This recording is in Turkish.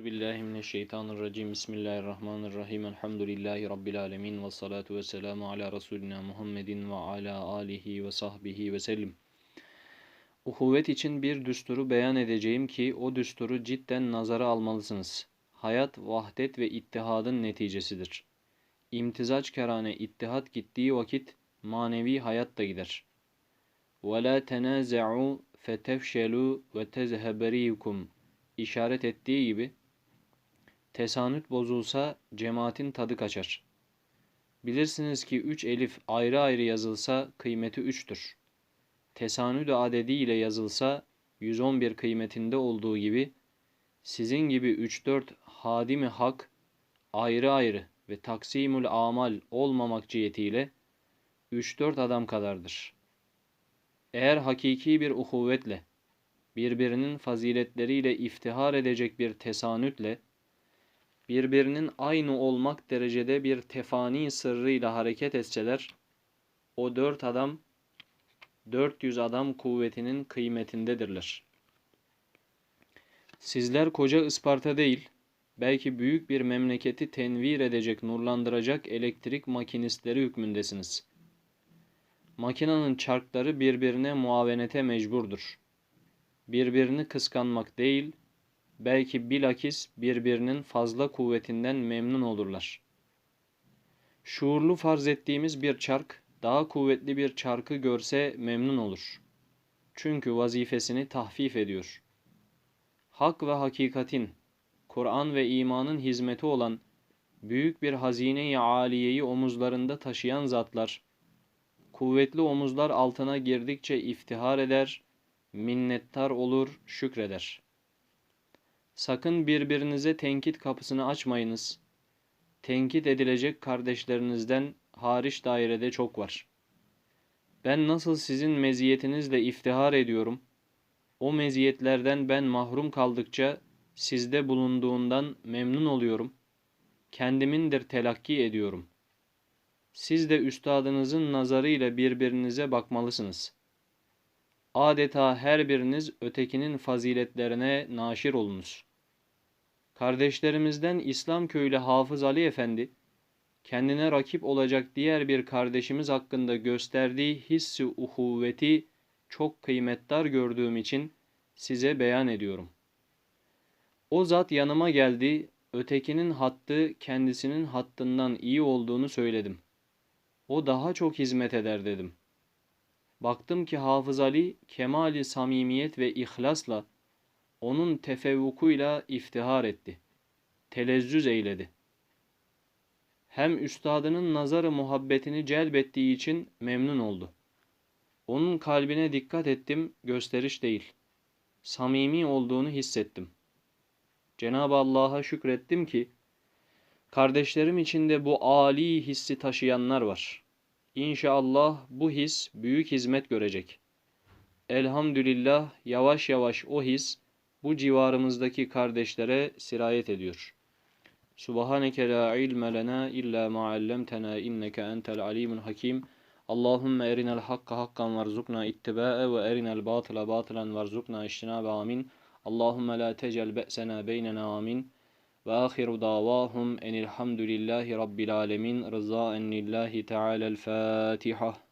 Euzubillahimineşşeytanirracim. Bismillahirrahmanirrahim. Elhamdülillahi Rabbil alemin. Ve salatu ve selamu ala Resulina Muhammedin ve ala alihi ve sahbihi ve sellim. Uhuvvet için bir düsturu beyan edeceğim ki o düsturu cidden nazara almalısınız. Hayat, vahdet ve ittihadın neticesidir. İmtizaç kerane ittihat gittiği vakit manevi hayat da gider. وَلَا تَنَازَعُوا فَتَفْشَلُوا وَتَزْهَبَرِيكُمْ işaret ettiği gibi tesanüt bozulsa cemaatin tadı kaçar. Bilirsiniz ki üç elif ayrı ayrı yazılsa kıymeti üçtür. Tesanüd adedi ile yazılsa 111 kıymetinde olduğu gibi sizin gibi 3-4 hadimi hak ayrı ayrı ve taksimül amal olmamak cihetiyle 3-4 adam kadardır. Eğer hakiki bir uhuvvetle birbirinin faziletleriyle iftihar edecek bir tesanütle, birbirinin aynı olmak derecede bir tefani sırrıyla hareket etseler, o dört adam, 400 adam kuvvetinin kıymetindedirler. Sizler koca Isparta değil, belki büyük bir memleketi tenvir edecek, nurlandıracak elektrik makinistleri hükmündesiniz. Makinanın çarkları birbirine muavenete mecburdur birbirini kıskanmak değil, belki bilakis birbirinin fazla kuvvetinden memnun olurlar. Şuurlu farz ettiğimiz bir çark, daha kuvvetli bir çarkı görse memnun olur. Çünkü vazifesini tahfif ediyor. Hak ve hakikatin, Kur'an ve imanın hizmeti olan büyük bir hazine-i aliyeyi omuzlarında taşıyan zatlar, kuvvetli omuzlar altına girdikçe iftihar eder, minnettar olur, şükreder. Sakın birbirinize tenkit kapısını açmayınız. Tenkit edilecek kardeşlerinizden hariç dairede çok var. Ben nasıl sizin meziyetinizle iftihar ediyorum, o meziyetlerden ben mahrum kaldıkça sizde bulunduğundan memnun oluyorum. Kendimindir telakki ediyorum. Siz de üstadınızın nazarıyla birbirinize bakmalısınız.'' Adeta her biriniz ötekinin faziletlerine naşir olunuz. Kardeşlerimizden İslam köylü Hafız Ali Efendi, kendine rakip olacak diğer bir kardeşimiz hakkında gösterdiği hissi uhuvveti çok kıymetdar gördüğüm için size beyan ediyorum. O zat yanıma geldi, ötekinin hattı kendisinin hattından iyi olduğunu söyledim. O daha çok hizmet eder dedim.'' Baktım ki Hafız Ali kemali samimiyet ve ihlasla onun tefevvukuyla iftihar etti. Telezzüz eyledi. Hem üstadının nazarı muhabbetini celbettiği için memnun oldu. Onun kalbine dikkat ettim, gösteriş değil. Samimi olduğunu hissettim. Cenab-ı Allah'a şükrettim ki, kardeşlerim içinde bu âli hissi taşıyanlar var.'' İnşallah bu his büyük hizmet görecek. Elhamdülillah yavaş yavaş o his bu civarımızdaki kardeşlere sirayet ediyor. Subhaneke la ilme lena illa ma allamtena inneke entel alimul hakim. Allahümme erinel hakka hakkan varzukna ittiba'e ve erinel batıla batılan varzukna iştinabe amin. Allahümme la tecel be'sena beynena amin. وآخر دعواهم أن الحمد لله رب العالمين رضاء لله تعالى الفاتحة.